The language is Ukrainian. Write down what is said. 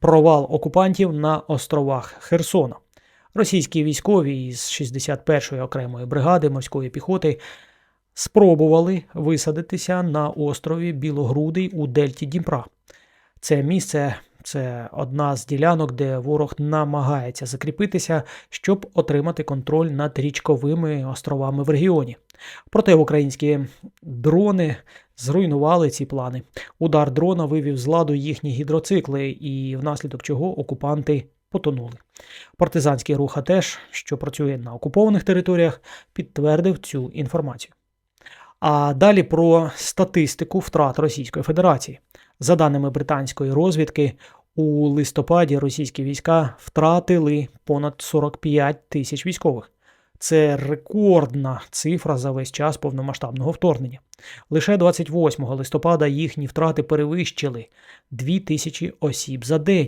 провал окупантів на островах Херсона. Російські військові із 61-ї окремої бригади морської піхоти спробували висадитися на острові Білогрудий у Дельті Дніпра. Це місце це одна з ділянок, де ворог намагається закріпитися, щоб отримати контроль над річковими островами в регіоні. Проте українські дрони зруйнували ці плани. Удар дрона вивів з ладу їхні гідроцикли, і внаслідок чого окупанти потонули. Партизанський рух АТЕШ, що працює на окупованих територіях, підтвердив цю інформацію. А далі про статистику втрат Російської Федерації. За даними британської розвідки, у листопаді російські війська втратили понад 45 тисяч військових. Це рекордна цифра за весь час повномасштабного вторгнення. Лише 28 листопада їхні втрати перевищили 2 тисячі осіб за день.